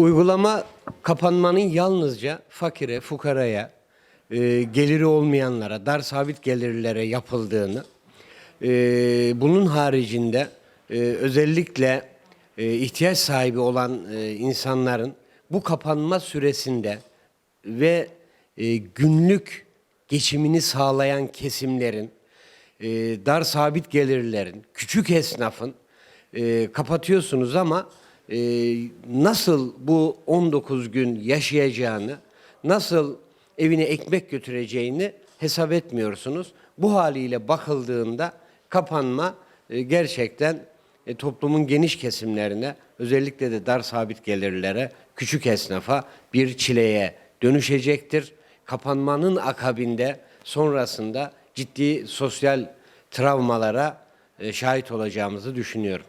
Uygulama kapanmanın yalnızca fakire, fukaraya, e, geliri olmayanlara, dar sabit gelirlilere yapıldığını, e, bunun haricinde e, özellikle e, ihtiyaç sahibi olan e, insanların bu kapanma süresinde ve e, günlük geçimini sağlayan kesimlerin, e, dar sabit gelirlerin, küçük esnafın e, kapatıyorsunuz ama e, nasıl bu 19 gün yaşayacağını, nasıl evine ekmek götüreceğini hesap etmiyorsunuz. Bu haliyle bakıldığında kapanma e, gerçekten e, toplumun geniş kesimlerine özellikle de dar sabit gelirlere, küçük esnafa bir çileye dönüşecektir. Kapanmanın akabinde sonrasında ciddi sosyal travmalara e, şahit olacağımızı düşünüyorum.